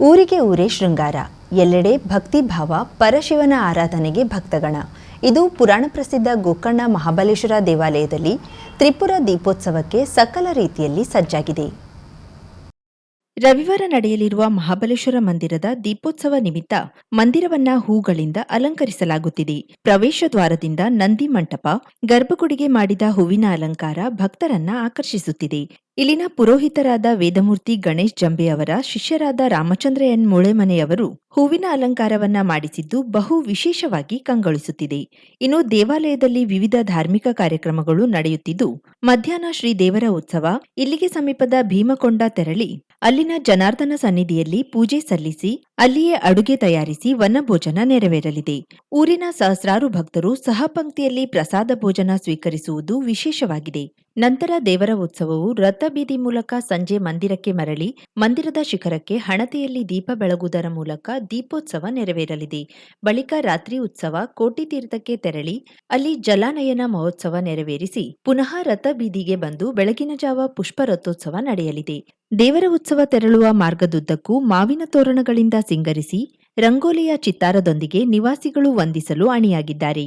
ಊರಿಗೆ ಊರೇ ಶೃಂಗಾರ, ಎಲ್ಲೆಡೆ ಭಕ್ತಿ ಭಾವ, ಪರಶಿವನ ಆರಾಧನೆಗೆ ಭಕ್ತಗಣ. ಇದು ಪುರಾಣ ಪ್ರಸಿದ್ಧ ಗೋಕರ್ಣ ಮಹಾಬಲೇಶ್ವರ ದೇವಾಲಯದಲ್ಲಿ ತ್ರಿಪುರ ದೀಪೋತ್ಸವಕ್ಕೆ ಸಕಲ ರೀತಿಯಲ್ಲಿ ಸಜ್ಜಾಗಿದೆ. ರವಿವಾರ ನಡೆಯಲಿರುವ ಮಹಾಬಲೇಶ್ವರ ಮಂದಿರದ ದೀಪೋತ್ಸವ ನಿಮಿತ್ತ ಮಂದಿರವನ್ನ ಹೂಗಳಿಂದ ಅಲಂಕರಿಸಲಾಗುತ್ತಿದೆ. ಪ್ರವೇಶ ದ್ವಾರದಿಂದ ನಂದಿ ಮಂಟಪ, ಗರ್ಭಗುಡಿಗೆ ಮಾಡಿದ ಹೂವಿನ ಅಲಂಕಾರ ಭಕ್ತರನ್ನ ಆಕರ್ಷಿಸುತ್ತಿದೆ. ಇಲ್ಲಿನ ಪುರೋಹಿತರಾದ ವೇದಮೂರ್ತಿ ಗಣೇಶ್ ಜಂಬೆ ಅವರ ಶಿಷ್ಯರಾದ ರಾಮಚಂದ್ರ ಎನ್ ಮೂಳೆಮನೆಯವರು ಹೂವಿನ ಅಲಂಕಾರವನ್ನ ಮಾಡಿಸಿದ್ದು ಬಹು ವಿಶೇಷವಾಗಿ ಕಂಗೊಳಿಸುತ್ತಿದೆ. ಇನ್ನು ದೇವಾಲಯದಲ್ಲಿ ವಿವಿಧ ಧಾರ್ಮಿಕ ಕಾರ್ಯಕ್ರಮಗಳು ನಡೆಯುತ್ತಿದ್ದು, ಮಧ್ಯಾಹ್ನ ಶ್ರೀ ದೇವರ ಉತ್ಸವ, ಇಲ್ಲಿಗೆ ಸಮೀಪದ ಭೀಮಕೊಂಡ ತೆರಳಿ ಅಲ್ಲಿನ ಜನಾರ್ದನ ಸನ್ನಿಧಿಯಲ್ಲಿ ಪೂಜೆ ಸಲ್ಲಿಸಿ, ಅಲ್ಲಿಯೇ ಅಡುಗೆ ತಯಾರಿಸಿ ವನಭೋಜನ ನೆರವೇರಲಿದೆ. ಊರಿನ ಸಹಸ್ರಾರು ಭಕ್ತರು ಸಹಪಂಕ್ತಿಯಲ್ಲಿ ಪ್ರಸಾದ ಭೋಜನ ಸ್ವೀಕರಿಸುವುದು ವಿಶೇಷವಾಗಿದೆ. ನಂತರ ದೇವರ ಉತ್ಸವವು ರಥಬೀದಿ ಮೂಲಕ ಸಂಜೆ ಮಂದಿರಕ್ಕೆ ಮರಳಿ, ಮಂದಿರದ ಶಿಖರಕ್ಕೆ ಹಣತೆಯಲ್ಲಿ ದೀಪ ಬೆಳಗುವುದರ ಮೂಲಕ ದೀಪೋತ್ಸವ ನೆರವೇರಲಿದೆ. ಬಳಿಕ ರಾತ್ರಿ ಉತ್ಸವ ಕೋಟಿ ತೀರ್ಥಕ್ಕೆ ತೆರಳಿ, ಅಲ್ಲಿ ಜಲಾನಯನ ಮಹೋತ್ಸವ ನೆರವೇರಿಸಿ ಪುನಃ ರಥಬೀದಿಗೆ ಬಂದು ಬೆಳಗಿನ ಜಾವ ಪುಷ್ಪ ರಥೋತ್ಸವ ನಡೆಯಲಿದೆ. ದೇವರ ಉತ್ಸವ ತೆರಳುವ ಮಾರ್ಗದುದ್ದಕ್ಕೂ ಮಾವಿನ ತೋರಣಗಳಿಂದ ಸಿಂಗರಿಸಿ, ರಂಗೋಲಿಯ ಚಿತ್ತಾರದೊಂದಿಗೆ ನಿವಾಸಿಗಳು ವಂದಿಸಲು ಅಣಿಯಾಗಿದ್ದಾರೆ.